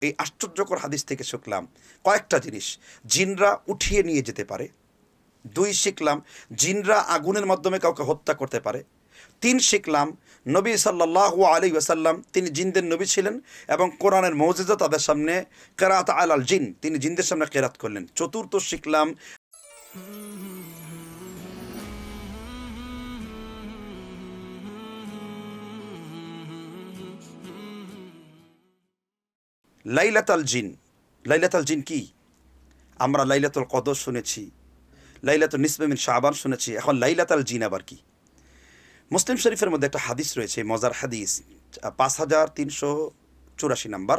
এই আশ্চর্যকর হাদিস থেকে শিখলাম কয়েকটা জিনিস। জিনরা উঠিয়ে নিয়ে যেতে পারে। দুই, শিখলাম জিনরা আগুনের মাধ্যমে কাউকে হত্যা করতে পারে। তিন, শিখলাম নবী সাল্লাহ আলী ওয়াসাল্লাম তিনি জিনদের নবী ছিলেন এবং কোরআনের মৌজিজা তাদের সামনে কেরাত আল আল জিন, তিনি জিনদের সামনে কেরাত করলেন। চতুর্থ, শিখলাম লাইলাতাল জিন। লাইলাতাল জিন কি? আমরা লাইলাতুল কদর শুনেছি লাইলাতুল নিসবেমিন শাহবান শুনেছি, এখন লাইলাতাল জিন আবার কি? মুসলিম শরীফের মধ্যে একটা হাদিস রয়েছে, মজার হাদিস, পাঁচ হাজার তিনশো চুরাশি নাম্বার,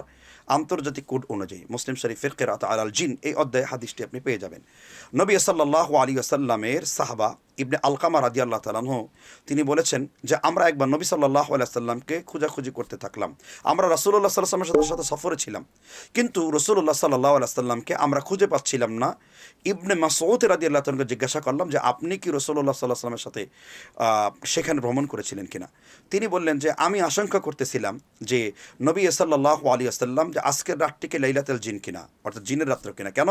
আন্তর্জাতিক কোড অনুযায়ী, মুসলিম শরীফের কেরাত আল জিন, এই অধ্যায়ে হাদিসটি আপনি পেয়ে যাবেন। নবী সাল্লাহ আলী আসাল্লামের সাহাবা ইবনে আলকামা রাদি আল্লাহ তালাহ তিনি বলেছেন যে, আমরা একবার নবী সাল্লাহ আলাইসাল্লামকে খোঁজাখুঁজি করতে থাকলাম। আমরা রসুল্লাহ সাল্লামের সাথে সফরে ছিলাম। কিন্তু রসুল্লাহ সাল্লাহ আলাইসাল্লামকে আমরা খুঁজে পাচ্ছিলাম না। ইবনে মাসউদ রাদি আল্লাহ তালকে জিজ্ঞাসা করলাম যে, আপনি কি রসুল্লাহ সাল্লাহ সাল্লামের সাথে সেখানে ভ্রমণ করেছিলেন কিনা? তিনি বললেন যে, আমি আশঙ্কা করতেছিলাম যে, নবী সাল্লাহ আলী আসাল্লাম যে, আজকের রাতটিকে লাইলাতেল জিন কিনা, অর্থাৎ জিনের রাত্র কিনা। কেন?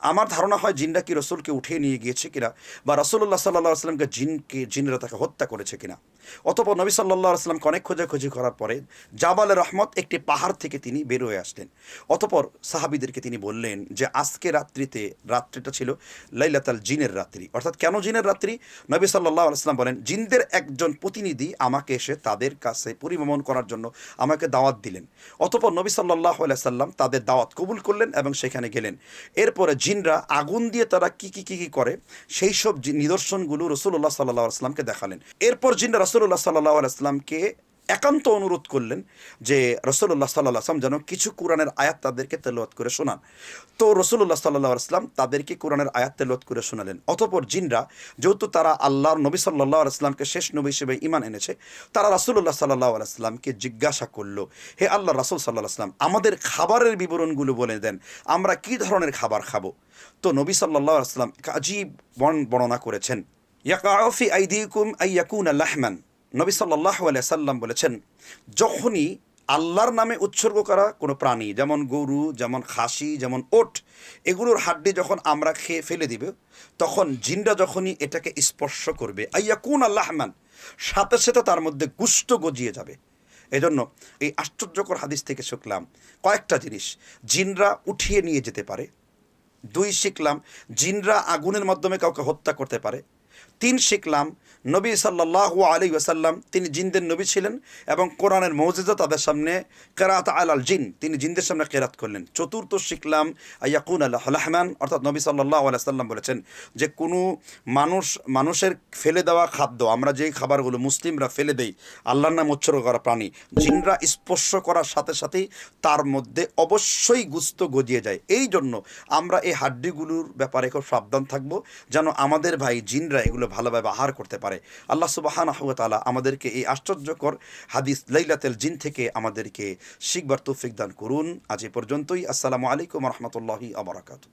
আমার ধারণা হয় জিনরা কি রসুলকে উঠিয়ে নিয়ে গিয়েছে কিনা বা রসুল্লাহ সাল্লাহ আসলামকে জিনকে জিনরা তাকে হত্যা করেছে কিনা? অতপর নবী সাল্লাহ আসলামকে অনেক খোঁজাখুঁজি করার পরে জাবাল রহমত একটি পাহাড় থেকে তিনি বের হয়ে আসলেন। অতপর সাহাবিদেরকে তিনি বললেন যে, আজকে রাত্রিতে, রাত্রিটা ছিল লাইলাতাল জিনের রাত্রি। অর্থাৎ কেন জিনের রাত্রি? নবী সাল্লাহ আসলাম বলেন, জিনদের একজন প্রতিনিধি আমাকে এসে তাদের কাছে পরিভ্রমণ করার জন্য আমাকে দাওয়াত দিলেন। অতপর নবী সাল্লাহ সাল্লাম তাদের দাওয়াত কবুল করলেন এবং সেখানে গেলেন। এরপরে জিনরা আগুন দিয়ে তারা কি কি কি কি করে? সেই সব জি- নিদর্শনগুলো রসুল্লাহ সাল্লাহ আসলামকে দেখালেন। এরপর জিনরা রসুল্লাহ সাল্লাহ আসলামকে একান্ত অনুরোধ করলেন যে রসুল্লাহ সাল্লাহ আসলাম যেন কিছু কোরআনের আয়াত তাদেরকে তেলোয়াত করে শোনান। তো রসুল্লাহ সাল্লাহ আসলাম তাদেরকে কোরআনের আয়াত তেলোয়াত করে শোনালেন। অতপর জিনরা, যেহেতু তারা আল্লাহর নবী সাল্লাহ আসলামকে শেষ নবী হিসেবে ইমান এনেছে, তারা রাসুল্লাহ সাল্লাহ আসলামকে জিজ্ঞাসা করল, হে আল্লাহ রাসুল সাল্লাহ আসলাম আমাদের খাবারের বিবরণগুলো বলে দেন, আমরা কি ধরনের খাবার খাব? তো নবী সাল্লাহ আসলাম আজীব বর্ণনা করেছেন আইদিকুম আইয়াকুন লাহমান। নবী সাল্লাহ সাল্লাম বলেছেন, যখনই আল্লাহর নামে উৎসর্গ করা কোনো প্রাণী, যেমন গরু, যেমন খাসি, যেমন ওট, এগুলোর হাড্ডি যখন আমরা খেয়ে ফেলে দিবে, তখন জিনরা যখনই এটাকে স্পর্শ করবে আইয়াকুন আল্লাহমান সাথে সাথে তার মধ্যে গুষ্ট গজিয়ে যাবে। এজন্য এই আশ্চর্যকর হাদিস থেকে শিখলাম কয়েকটা জিনিস। জিনরা উঠিয়ে নিয়ে যেতে পারে, দুই শিখলাম, জিনরা আগুনের মাধ্যমে কাউকে হত্যা করতে পারে তিন শিখলাম, নবী সাল্লাহ আলী ওয়াসাল্লাম তিনি জিনদের নবী ছিলেন এবং কোরআনের মৌজিজা তাদের সামনে কেরাত আল আল জিন, তিনি জিনদের সামনে কেরাত করলেন। চতুর্থ শিখলাম আয়াকুন আল্লাহ রহমান অর্থাৎ নবী সাল্লাহ আলাইসাল্লাম বলেছেন যে কোনো মানুষ, মানুষের ফেলে দেওয়া খাদ্য, আমরা যেই খাবারগুলো মুসলিমরা ফেলে দেই, আল্লাহর নাম উচ্চারণ করা প্রাণী, জিনরা স্পর্শ করার সাথে সাথেই তার মধ্যে অবশ্যই গুস্ত গজিয়ে যায়। এই জন্য আমরা এই হাড্ডিগুলোর ব্যাপারে খুব সাবধান থাকব, যেন আমাদের ভাই জিনরা এগুলো ভালোভাবে আহার করতে পারে। আল্লাহ সুবাহান তালা আমাদেরকে এই আশ্চর্যকর হাদিস লাইলাতেল জিন থেকে আমাদেরকে শিখবার তৌফিক দান করুন। আজ এ পর্যন্তই। আসসালামু আলাইকুম রহমতুল্লাহি আবরাকাতু